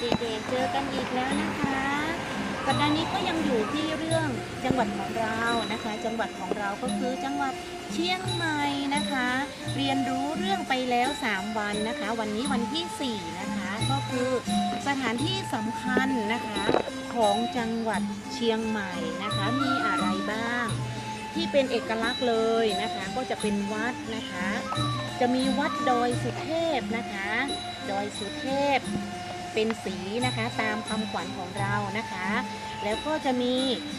เด็กๆเจอกันอีกแล้วนะคะสัปดาห์นี้ก็ยังอยู่ที่เรื่องจังหวัดของเรานะคะ จังหวัดของเราก็คือจังหวัดเชียงใหม่นะคะ เรียนรู้เรื่องไปแล้ว 3 วันนะคะ วันนี้วันที่ 4 นะคะ ก็คือสถานที่สำคัญนะคะของจังหวัดเชียงใหม่นะคะ มีอะไรบ้าง ที่เป็นเอกลักษณ์เลยนะคะ ก็จะเป็นวัดนะคะ จะมีวัดดอยสุเทพนะคะ ดอยสุเทพ เป็นสีนะคะตามคำขวัญของเรานะคะ แล้วก็จะมี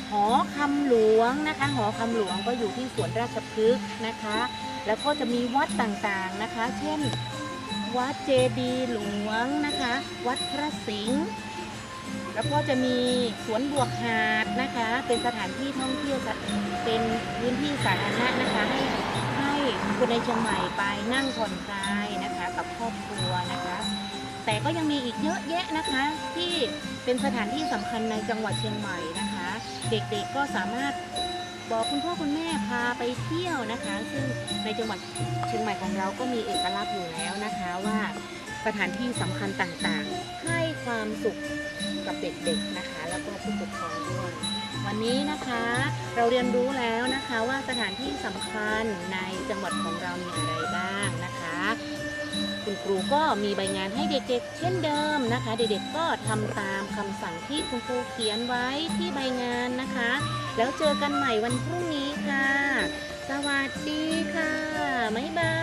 หอคำหลวงนะคะ หอคำหลวงก็อยู่ที่สวนราชพฤกษ์นะคะ แล้วก็จะมีวัดต่างๆนะคะ เช่น วัดเจดีย์หลวงนะคะ วัดพระสิงห์แล้วก็จะมีสวนบวกหาดนะคะ เป็นสถานที่ท่องเที่ยวเป็นพื้นที่สาธารณะนะคะให้ให้คนในเชียงใหม่ไปนั่งผ่อนคลายนะคะ กับครอบครัวนะคะ แต่ก็ยังมีอีกเยอะแยะนะคะ ที่เป็นสถานที่สำคัญในจังหวัดเชียงใหม่นะคะ เด็กๆก็สามารถบอกคุณพ่อคุณแม่พาไปเที่ยวนะคะ ซึ่งในจังหวัดเชียงใหม่ของเราก็มีเอกลักษณ์อยู่แล้วนะคะว่าสถานที่สำคัญต่างๆ ให้ความสุขกับเด็กๆนะคะ แล้วก็ผู้ปกครองด้วยวันนี้นะคะเราเรียนรู้แล้วนะคะว่าสถานที่สำคัญในจังหวัดของเรามีอะไรบ้าง รูก็มีใบงานให้เด็กๆ เช่นเดิมนะคะ เด็กๆก็ทำตามคำสั่งที่คุณครูเขียนไว้ที่ใบงานนะคะ แล้วเจอกันใหม่วันพรุ่งนี้ค่ะ สวัสดีค่ะบ๊ายบาย